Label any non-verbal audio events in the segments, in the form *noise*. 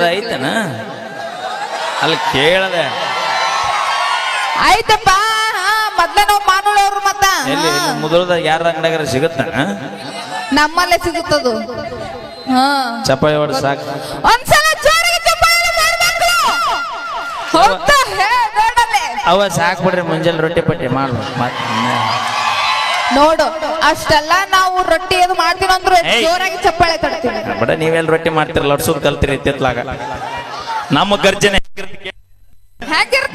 ಅದ ಐತನ ಅಲ್ಲಿ ಕೇಳದೆ. ಆಯ್ತಪ್ಪ ಮೊದ್ಲ ನಾವು ಮಾನೋಳವ್ರು ಮತ್ತ. ಎಲ್ಲಿ. ಮುದುಳ್ದಾಗ ಯಾರ ಅಂಗಡಿಯಾಗ ಸಿಗುತ್ತ? ನಮ್ಮಲ್ಲೇ ಸಿಗುತ್ತದು. ಹಾ. ಚಪಾಳಿ ಹೊಡ್ ಸಾಕು. ಒಂದ್ಸಲ ಜೋರಾಗಿ ಚಪ್ಪಾಳೆ ಮಾಡ್ಬೇಕು ಹೋಗ್ತಾ ಹೇ ಅವ ಸಾಕ್ ಬಿಡ್ರಿ ಮುಂಜಾನೆ ರೊಟ್ಟಿ ಪಟ್ಟಿ ಮಾಡ್ಬೇಕು. ಮತ್ತ್. ನೋಡು ಅಷ್ಟೆಲ್ಲ ನಾವು ರೊಟ್ಟಿ ಅದು ಮಾಡ್ತೀವಿ ಅಂದ್ರೆ. ಜೋರಾಗಿ ಚಪ್ಪಾಳೆ ತಡ್ತೀವಿ. ಬಡ ನೀವೆಲ್ಲ ರೊಟ್ಟಿ ಮಾಡ್ತೀರ ಲಡ್ಸೋದ್ ಕಲ್ತೀರಿ ತಿತ್ಲಾಗ ನಮ್ಮ ಗರ್ಜನೆ.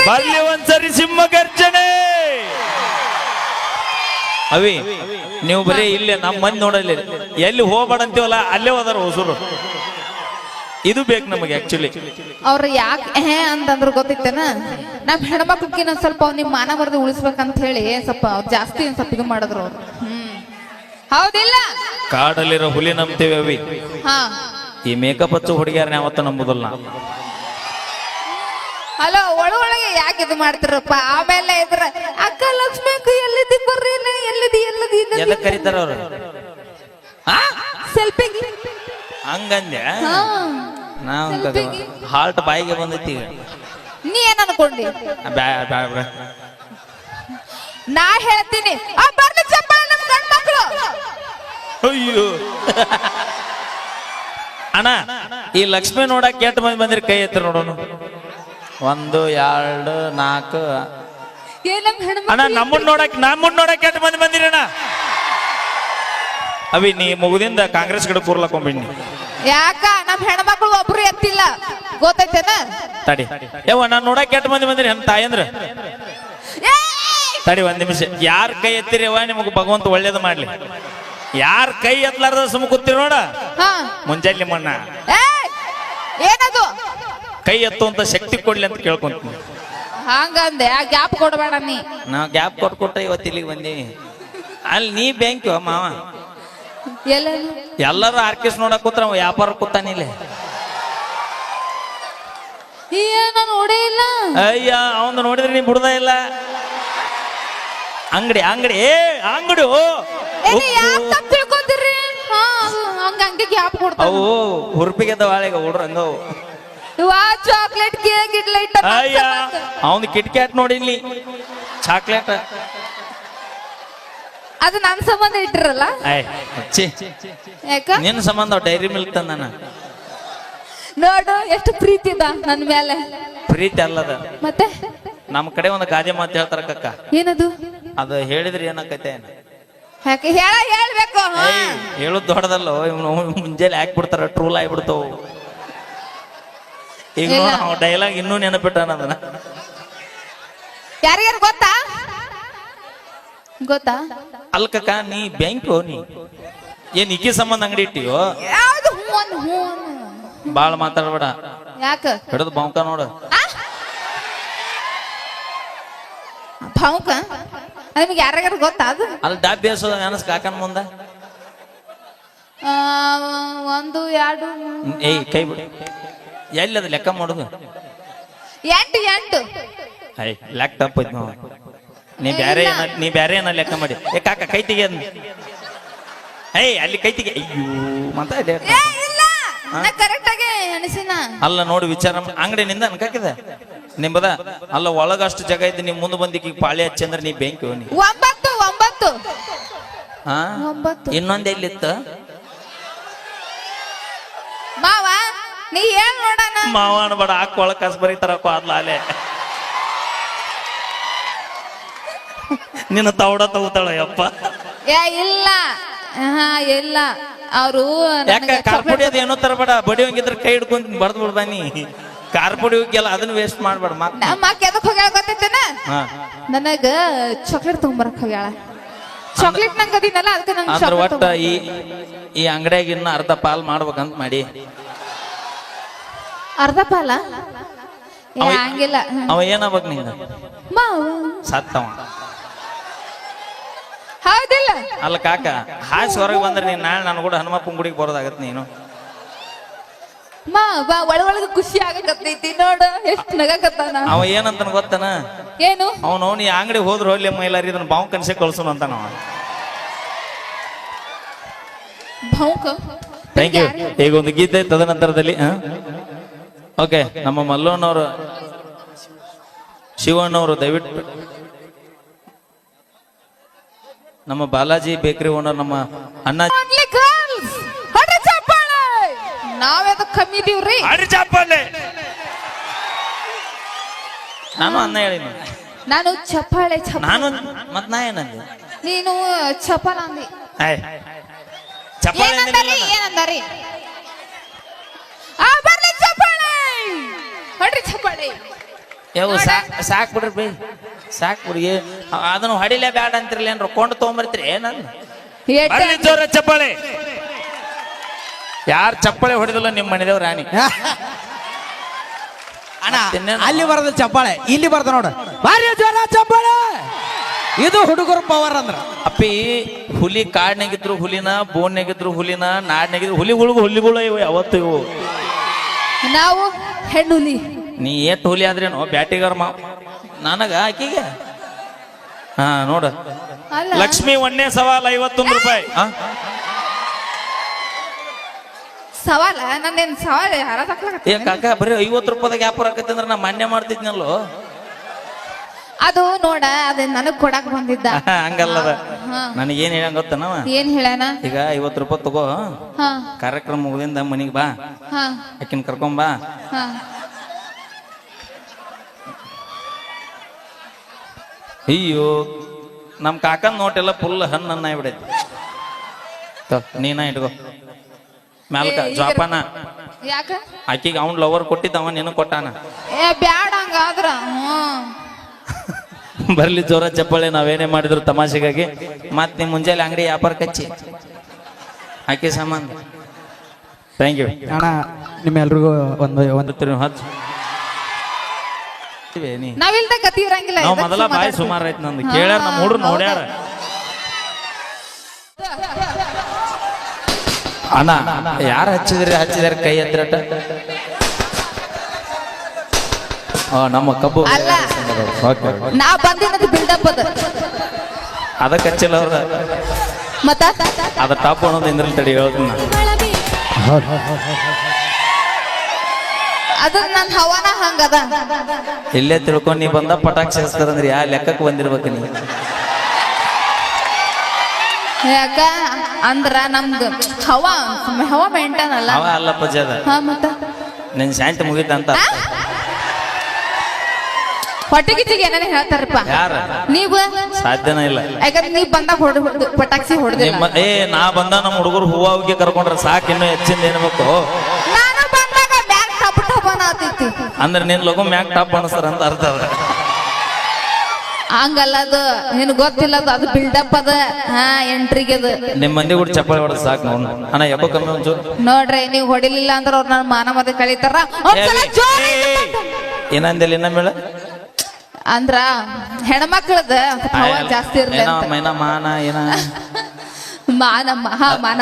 ಬರ್ಲಿ ಒಂದ್ಸರಿ ಸಿಂಹ ಗರ್ಜನೆ. ಅವಿ ನೀವು ಬರೀ ಇಲ್ಲೇ ನಮ್ಮ ಮಂದಿ ನೋಡಲಿ ಎಲ್ಲಿ ಹೋಗ್ಬೇಡ ಅಂತೀವಲ್ಲ ಅಲ್ಲೇ ಹೋದಾರ ಹೊಸರು. ಇದು ಬೇಕು ನಮಗೆ ಆಕ್ಚುಲಿ ಅವ್ರು ಯಾಕೆ ಹೇ ಅಂತಂದ್ರು ಗೊತ್ತಿತ್ತೇನ? ನಮ್ ಹೆಣ್ಮಕ್ಳಿಗೆ ಒಂದ್ ಸ್ವಲ್ಪ ನಿಮ್ ಮಾನ ಬರ್ದು ಉಳಿಸ್ಬೇಕಂತ ಹೇಳಿ ಸ್ವಲ್ಪ ಅವ್ರು ಜಾಸ್ತಿ ಒಂದ್ ಸ್ವಲ್ಪ ಇದು ಮಾಡಿದ್ರು ಅವ್ರು. ಹ್ಮ್. ಹೌದಿಲ್ಲ? ಕಾಡಲ್ಲಿರೋ ಹುಲಿ ನಂಬ್ತೇವೆ ಅವಿ. ಹಾ. ಈ ಮೇಕಪ್ ಹಚ್ಚು ಹುಡುಗಿಯರ್ನ ಯಾವತ್ತ ನಂಬುದಲ್ಲ ನಾವು ಹಲೋ ಒಳ ಒಳಗೆ ಯಾಕೆ ಇದು ಮಾಡ್ತಿರಪ್ಪ? ಆಮೇಲೆ ಇದ್ರ ಅಕ್ಕ ಲಕ್ಷ್ಮಿ ಅಕ್ಕ ಎಲ್ಲಿದ್ದಿ ಬರ್ರಿ ಎಲ್ಲಿದ್ದು ಎಲ್ಲಿದಿ ಎಲ್ಲಿದಿ ಎದಕ್ ಕರೀತಾರ ಅವ್ರು? ಸೆಲ್ಫಿಗೆ ಹಂಗಂದ್ಯ ಹಾ. ಹಾಲ್ಟ್ ಬಾಯಿಗೆ ಬಂದೈತಿ ಈಗ. ನೀ ಏನ್ ಅನ್ಕೊಂಡಿ? ಬ್ಯಾ ಬ್ಯಾ ಬ್ಯಾ. ನಾ ಹೇಳ್ತೀನಿ. ಆ ಬರ್ಲಿ ಚಪ್ಪಾಳೆ ನಮ್ ಗಂಡ್ ಮಕ್ಳು. ಅಯ್ಯೋ. ಅಣ್ಣ ಈ ಲಕ್ಷ್ಮಿ ನೋಡಕ್ ಕೆಟ್ಟ ಮಂದಿ ಬಂದಿರಿ ಕೈ ಎತ್ತಿ ನೋಡೋನು? ಒಂದು ಎರಡು ನಾಲ್ಕು. ಏ ನಮ್ ಹೆಣ್ಮಕ್ಳು ಅಣ್ಣ ನಮ್ಮನ್ ನೋಡಕ್ ನಮ್ಮನ್ ನೋಡಕ್ ಕೆಟ್ಟ ಮಂದಿ ಬಂದಿರಿ ಅಣ್ಣ? ಅವಿ ನೀ ಮುಗುದಿಂದ ಕಾಂಗ್ರೆಸ್ ಕಡೆ ಕೂರ್ಲಕೊಂಬಿಡಿ ಯಾಕ? ನಮ್ ಹೆಣ್ಮಕ್ಳು ಒಬ್ರು ಎತ್ತಿಲ್ಲ. ಗೊತ್ತೈತೇನ? ತಡಿ. ಯವ್ವ ನಾನು ನೋಡಕ್ ಕೆಟ್ಟ ಮಂದಿ ಬಂದ್ರಿ ನಮ್ಮ ತಾಯಂದ್ರ ತಡಿ ಒಂದ್ ನಿಮಿಷ. ಯಾರ ಕೈ ಎತ್ತಿರಿ ಅವ್ವ ನಿಮಗ್ ಭಗವಂತ ಒಳ್ಳೇದು ಮಾಡ್ಲಿ. ಯಾರ ಕೈ ಎತ್ತಲಾರ್ದ ಸುಮ್ ಕೂತಿರಿ ನೋಡ. ಹಾ. ಮುಂಜಾನೆ ಮಣ್ಣ! ಏನದು? ಕೈ ಎತ್ತುವಂತ ಶಕ್ತಿ ಕೊಡ್ಲಿ ಅಂತ ಕೇಳ್ಕೊಂತೀನಿ. ಹಂಗಂದೆ ಆ ಗ್ಯಾಪ್ ಕೊಡಬೇಡ ನೀ. ನಾ ಗ್ಯಾಪ್ ಕೊಟ್ಕೊಟ್ಟ ಇವತ್ತಿಲ್ಲಿಗೆ ಇವತ್ತು ಇಲ್ಲಿಗೆ ಬಂದೀವಿ ಅಲ್ಲಿ ನೀ ಬ್ಯಾಂಕ್ ಮಾವ. ಎಲ್ಲ ಎಲ್ಲರೂ ಆರ್ಕೆಸ್ಟ್ ನೋಡಕ್ ಕೂತ್ರ ಅವ ವ್ಯಾಪಾರ ಕೂತಾನಿಲ್ಲ ನೋಡೇ ಇಲ್ಲ. ಅಯ್ಯ ಅವನು ನೋಡಿದ್ರೆ ನೀ ಬಿಡದ ಇಲ್ಲ. ಅಂಗಡಿ ಅಂಗಡಿ ಏ ಅಂಗಡಿ ಏನ್ ಯಾಕ್ ತಪ್ಪ್ ತಿಳ್ಕೊತೀರಿ ಹಾ ಅದು ಹಂಗ ಹಂಗೆ ಗ್ಯಾಪ್ ಕೊಡ್ತಾವ ಅವು ಹುರುಪಿಗೆ ವಾಳೆಗ ಹುಡ್ರ ಹಂಗವು ವಾ ಚಾಕ್ಲೇಟ್ ಕೇಕ್ ಇಡ್ಲ ಇಟ್ಟ ಅಯ್ಯ ಅವನು ಕಿಟ್ಕ್ಯಾಟ್ ನೋಡಿಲ್ಲಿ ಚಾಕ್ಲೇಟ್ ಅದು ನನ್ನ ಸಂಬಂಧ ಇಟ್ಟಿರಲ್ಲ? ಯಾಕ? ನಿನ್ನ ಸಂಬಂಧ ಡೈರಿ ಮಿಲ್ಕ್ ತಂದಾನ ನೋಡು ಎಷ್ಟು ಪ್ರೀತಿ ಇದ ನನ್ ಮೇಲೆ. ಪ್ರೀತಿ ಅಲ್ಲದ. ಮತ್ತೆ? ನಮ್ಮ ಕಡೆ ಒಂದು ಗಾದೆ ಮಾತು ಹೇಳ್ತಾರ ಕಕ್ಕ. ಏನದು? ಅದು ಹೇಳಿದ್ರೆ ಏನಾಕೈತೆ ಯಾಕೆ? ಹೇಳ ಹೇಳ್ಬೇಕು ಹೇಳುದು ದೊಡ್ಡದಲ್ಲ. ಇವ್ನು ಮುಂಜಾನೆ ಹಾಕ್ಬಿಡ್ತಾರ ಟ್ರೂಲ್ ಆಗ್ಬಿಡ್ತಾವ. ಈಗ ಡೈಲಾಗ್ ಇನ್ನೂ ನೆನಪಿಟ್ಟ ಅದನ್ನ ಯಾರಿಗಾರು ಗೊತ್ತಾ? ಗೊತ್ತಾ? ಅಲ್ಕಕ್ಕ ನೀ ಬ್ಯಾಂಕ್ ನೀ. ಏನ್ ಇಕ್ಕಿ ಸಂಬಂಧ ಅಂಗಡಿ ಇಟ್ಟಿಯೋ? ಯಾವ್ದು ಅನ್ನು, ಹ್ಞೂ ಅನ್ನು. ಬಾಳ ಮಾತಾಡ್ಬೇಡ. ಯಾಕ? ಹಿಡಿದು ಬಾಂಕ ನೋಡು? ಭಾವುಕ ನಿಮ್ಗೆ ಯಾರಿಗಾರು ಗೊತ್ತಾ ಅದು? ಅಲ್ಲಿ ಡಾಬ್ ಬೇಸೋದ ಅನಸ್ ಕಾಕನ್ ಮುಂದ. ಆ, ಒಂದು ಎರಡು ಮೂರು. ಏಯ್ ಕೈ ಬಿಡು. ಎಲ್ಲಿ ಅದು ಲೆಕ್ಕ ಮಾಡುದು? ಎಂಟು ಎಂಟು. ಐ ಲೆಕ್ಕ ತಪ್ಪೈತ್ ನಾವು ನೀ ಬ್ಯಾರೆ ಏನ ನೀ ಬ್ಯಾರೆ ಏನ ಲೆಕ್ಕ ಮಾಡಿ. ಏ ಕಾಕ ಕೈ ತೆಗೆ ಏಯ್ ಅಲ್ಲಿ ಕೈ ತೆಗೆ ಅಯ್ಯೋ ಕರೆಕ್ಟ್ ಆಗಿ ಅನಿಸಿನ. ಅಲ್ಲ ನೋಡಿ ವಿಚಾರ ಅಂಗಡಿ ಅಂಗಡಿನಿಂದ ಅನ್ಕಾಕಿದೆ ನಿಂಬದ? ಅಲ್ಲ ಒಳಗಷ್ಟು ಜಾಗ ಇದ್ದು ನೀ ಮುಂದೆ ಬಂದಿಕ್ಕೆ ಈಗ ಪಾಳಿ ಹಚ್ಚಿ ಅಂದ್ರೆ ನೀ ಬೆಂಕಿ ನೀ ಒಂಬತ್ತು ಒಂಬತ್ತು. ಹಾ? ಒಂಬತ್ತು. ಇನ್ನೊಂದ್ ಎಲ್ಲಿತ್ತು? ಮಾವ ನೀ ಏನ್ ನೋಡಣ? ಮಾವ ಬಡ ಹಾಕ್ ಒಳಗ್ ಕಸ್ ಬರೀತಾರಪ್ಪ ಅದ್ಲ ಅಲೆ ನಿನ್ನ ತವಡ ತಗೋತಾಳ ಯಪ್ಪ. ಏ ಇಲ್ಲ. ಹಾ ಇಲ್ಲ. ಅವರು ಯಾಕ ಕಾರ್ಪುಡಿ ಅದು ಏನೋ ತರಬೇಡ ಬಡಿ ಹೋಗಿದ್ರೆ ಕೈ ಹಿಡ್ಕೊಂಡ್ ಬರ್ದು ಬಿಡ್ ನೀ. ಕಾರ್ಪುಡಿ ಹೋಗಿಲ್ಲ ಅದನ್ನ ವೇಸ್ಟ್ ಮಾಡ್ಬೇಡ ಮತ್ ನಮ್ಮ ಅಕ್ಕ ಎದಕ್ ಹೋಗ್ಯಾಳ ಗೊತ್ತೈತೇನ? ಹಾ. ನನಗ ಚಾಕ್ಲೇಟ್ ತಗೊಂಬರಕ್ ಹೋಗ್ಯಾಳ. ಚಾಕ್ಲೇಟ್ ನಂಗೆ ಅದಿನಲ್ಲ ಅದಕ್ಕೆ ನಂಗೆ ಅಂದ್ರ ಚಾಕ್ಲೇಟ್ ಒಟ್ಟ ಈ ಈ ಅಂಗಡಿಯಾಗ ಇನ್ನ ಅರ್ಧ ಪಾಲ್ ಮಾಡ್ಬೇಕಂತ ಮಾಡಿ. ಅರ್ಧ ಪಾಲ? ಏ ಅವ- ಹಂಗಿಲ್ಲ. ಅವ ಏನಾಗ್ಬೇಕು ನಿಂಗ? ಮಾವ ಸತ್ತವ. ಹೌದಿಲ್ಲ. ಅಲ್ಲ ಕಾಕ ಹಾಸಿ ಹೊರಗೆ ಬಂದ್ರೆ ನೀನ್ ನಾಳೆ ನಾನು ಕೂಡ ಹನುಮಪ್ಪನ ಗುಡಿಗೆ ಬರೋದಾಗತ್ತೆ ನೀನು. ಬಾ ಒಳ ಒಳಗ ಖುಷಿ ಆಗಕತ್ತೈತಿ ನೋಡು ಎಷ್ಟು ನಗಕತ್ತಾನ. ಅವ ಏನಂತನ ಗೊತ್ತನ? ಏನು? ಅವನು ನೀ ಅಂಗಡಿ ಹೋದ್ರೆ ಹೋಗ್ಲಿ ಮೈಲಾರಿ ಇದನ್ನ ಬಾವು ಕನ್ಸೆ ಕಳ್ಸೋಣ ಅಂತ ನಾವು ಭಾವುಕ ಥ್ಯಾಂಕ್ ಯು ಈಗ ಒಂದು ಗೀತೆ ತದನಂತರದಲ್ಲಿ? ಓಕೆ ನಮ್ಮ ಮಲ್ಲೋನವರು ಶಿವಣ್ಣವರು ದಯವಿಟ್ಟು ನಮ್ಮ ಬಾಲಾಜಿ ಬೇಕರಿ ಓನರ್ ನಮ್ಮ ಅಣ್ಣ Only girls. ಹೊಡ್ರಿ ಚಪ್ಪಾಳೆ. ನಾವ್ಯಾವ್ದು ಕಮ್ಮಿ ಇದೀವ್ರಿ. ನಾನು ಅನ್ನ ಹೇಳಿನಿ ನಾನು ಚಪ್ಪಾಳೆ ಚಪ್ಪ ನಾನು ಮತ್ ನಾ ಏನಂದೆ? ನೀನು ಚಪಲ ಅಂದಿ. ಏಯ್, ಚಪ್ಪಾಳೆ ಏನಂದಾರಿ ಅಂದಿಲ್ಲ ನಾನು. ಏನಂದಾರಿ ಆ ಬರ್ಲಿ ಚಪ್ಪಾಳೆ. ಹೊಡ್ರಿ ಚಪ್ಪಾಳೆ. ಯಾವ ಸಾಕ್ ಸಾಕ್ ಬಿಡ್ರಿ ಬೈ. ಸಾಕ್ ಹುಡುಗಿ. ಅದನ್ನು ಹೊಡಿಲೇ ಬ್ಯಾಡ ಅಂತಿರ್ಲಿ ಏನ್ರ ಕೊಂಡು ತೊಗೊಂಬರ್ತೀರಿ? ಬರ್ಲಿ ಜೋರ ಚಪ್ಪಾಳೆ ಯಾರ ಚಪ್ಪಾಳೆ ಹೊಡೆದಿಲ್ಲ ನಿಮ್ಮ ಮನೆದೇವ್ ರಾಣಿ? ಅಣ್ಣ ಅಲ್ಲಿ ಬರದ ಚಪ್ಪಾಳೆ ಇಲ್ಲಿ ಬರ್ದ ನೋಡ. ಭಾರಿ ಜೋರ ಚಪ್ಪಾಳೆ. ಇದು ಹುಡುಗರು ಪವರ್ ಅಂದ್ರ. ಅಪ್ಪಿ ಹುಲಿ ಕಾಡ್ನಾಗಿದ್ರು ಹುಲಿನ ಬೋನ್ಯಾಗಿದ್ರು ಹುಲಿನ ನಾಡ್ನಾಗಿದ್ರು ಹುಲಿಗಳಿಗೂ ಹುಲಿಗಳು ಇವು ಯಾವತ್ತು ಇವು. ನಾವು ಹೆಣ್ಣುಲಿ. ನೀ ಏಟ್ ಹುಲಿ ಆದ್ರೇನು? ಬ್ಯಾಟಿಗಾರ ಮಾ ನನಗ ಆಕಿಗೆ? ಹಾ ನೋಡ. ಅಲ್ಲ. ಲಕ್ಷ್ಮಿ ಒಂದೇ ಸವಾಲ್ ಐವತ್ತೊಂದು ರೂಪಾಯಿ. ಆ? ಸವಾಲ? ನಂದೇನ್ ಸವಾಲ ಯಾರ ಏ ಕಾಕ ಬರೀ ಐವತ್ತು ರೂಪಾಯಿದಾಗ ವ್ಯಾಪಾರ ಆಕೈತಿ ಅಂದ್ರೆ ನಾ ಮಾನ್ಯ ಮಾಡ್ತಿದ್ನಲ್ಲೋ? ಅದು ನೋಡ ಅದ ನನಗ್ ಕೊಡಕ್ ಬಂದಿದ್ದ. ಹಂಗಲ್ಲದ. ಹಾ. ನನಗೇನ್ ಹೇಳ ಗೊತ್ತನವ? ಏನ್ ಹೇಳಣ ಈಗ ಐವತ್ತು ರೂಪಾಯಿ ತಗೋ. ಹಾ. ಕಾರ್ಯಕ್ರಮ ಮುಗಿದಿಂದ ಮನಿಗೆ ಬಾ. ಹಾ. ಆಕಿನ ಕರ್ಕೊಂಬಾ ಹಾ. ಅಯ್ಯೋ ನಮ್ ಕಾಕನ್ ನೋಟೆಲ್ಲ ಫುಲ್ ಹಣ್ಣನ್ನ ಬಿಡೈತಿ ನೀನ ಇಟ್ಕೋ ಮ್ಯಾಲ್ಕ ಜಾಪಾನ ಯಾಕ ಆಕಿಗೆ ಅವನ್ ಲವರ್ ಕೊಟ್ಟಿದ್ದವ ನೀನು ಕೊಟ್ಟಾನ ಏ ಬ್ಯಾಡ ಹಂಗಾದ್ರ ಹ್ಮ್ ಬರ್ಲಿ ಜೋರ ಚಪ್ಪಳೆ ನಾವೇನೇ ಮಾಡಿದ್ರು ತಮಾಷೆಗಾಗಿ ಮತ್ ನಿಮ್ ಮುಂಜಾನೆ ಅಂಗಡಿ ವ್ಯಾಪಾರ ಕಚ್ಚಿ ಆಕೆ ಸಾಮಾನ್ ಥ್ಯಾಂಕ್ ಯು ಅಣ್ಣ ನಿಮ್ಮೆಲ್ರಿಗೂ ಒಂದು ಒಂದು ಒಂದು ಹತ್ತು ನೀ. ನಾವಿಲ್ದ ಗತಿ ಇರಂಗಿಲ್ಲ ನಾವ್ ಇದಕ್ಕೆ ಮೊದಲ ಬಾಯಿ ಮಾತಾಡ್ತೀವಿ. ಸುಮಾರು ಐತ್ ನಂದು. ಕೇಳ್ಯಾರ ನಮ್ಮ ಹುಡ್ರು ಹೌದಾ? ನೋಡ್ಯಾರ. ಅಣ್ಣ ಯಾರು ಹಚ್ಚಿದ್ರಿ ಹಚ್ಚಿದಾರೆ ಕೈ ಎತ್ತರಟ ಆ, ನಮ್ಮ ಕಬ್ಬು. ಅಲ್ಲ. ಓಕೆ ನಾ ಬಂದಿನದು ಬಿಲ್ಡಪ್ ಅದ. ಅದಕ್ಕೆ ಹಚ್ಚಿಲ್ಲ ಅವ್ರ. ಮತ್ತ? ಅದ ಟಾಪ್ ಅನ್ನೋದು ಇಂದ್ರಲ್ಲಿ ತಡಿ ಹೇಳ್ತೀನಿ ನಾ. ಅದು ನನ್ನ ಹವಾನ ಹಂಗದ. ಇಲ್ಲೇ ತಿಳ್ಕೊಂಡು ನೀ ಬಂದ ಪಟಾಕ್ಷಿ ಹಚ್ತಾರಂದ್ರಿ ಯಾ ಲೆಕ್ಕಕ್ಕೆ ಬಂದಿರ್ಬೇಕು ನೀ. ಯಾಕ? ಅಂದ್ರ ನಮ್ದು ಹವಾ ಹವಾ ಮೇಂಟೈನ್ ಅಲ್ಲ. ಅವ ಅಲ್ಲ ಪಜದ ಹಾ ಮತ್ತ? ನಿನ್ ಶಾಂತಿ ಮುಗೀತಂತ? ಹೊಟ್ಟೆಗಿಚ್ಚಿಗೆ ಏನೇನು ಹೇಳ್ತಾರಪ್ಪ. ಯಾರ? ನೀವು? ಸಾಧ್ಯನೇ ಇಲ್ಲ. ಯಾಕಂದ್ರೆ ನೀವ್ ಬಂದಾಗ ಹೊಡ್ ಪಟಾಕ್ಷಿ ಪಟಾಕ್ಸಿ ಹೊಡೆದಿಲ್ಲ. ನಿಮ್ಮ ಏ ನಾ ಬಂದ ನಮ್ಮ ಹುಡುಗರು ಹೂವ ಹೋಗಿ ಕರ್ಕೊಂಡ್ರೆ ಸಾಕು ಇನ್ನೂ ಹೆಚ್ಚಿಂದ ಏನ್ಬೇಕು ಅಂದ್ರೆ ನಿನ್ ಲಗು ಮ್ಯಾಕ್ ಟಾಪ್ ಅನಸ್ತಾರ ಅಂತ ಅರ್ಥ ಅದ. ಹಂಗಲ್ಲ ಅದು. ನಿನ್ ಗೊತ್ತಿಲ್ಲ ಅದು. ಅದು ಬಿಲ್ಡಪ್ ಅದ. ಹಾ ಎಂಟ್ರಿಗೆ ಅದು. ನಿಮ್ ಮಂದಿ ಕೂಡ ಚಪ್ಪಾಳೆ ಹೊಡೆದ್ ಸಾಕು ನೋಡ್ ಅಣ್ಣ ಯಾಕೋ ಕಮ್ಮಿ ಒಂಚೂರು ನೋಡ್ರಿ ನೀವು ಹೊಡಿಲಿಲ್ಲ ಅಂದ್ರೆ ಅವ್ರು ನನ್ನ ಮಾನ ಮದ ಕಳೀತಾರ. ಒಂದ್ಸಲ ಜೋರ್ ಏನಂದಿಲ್ಲ ಇನ್ನ ಮೇಳ ಅಂದ್ರ ಹೆಣ್ಮಕ್ಳದ ಜಾಸ್ತಿ ಏನೋ ಇರ್ಲಿ ಅಂತ. ಮೈನ ಮಾನ ಏನ. *laughs* ಮಾನ ಹಾ ಮಾನ.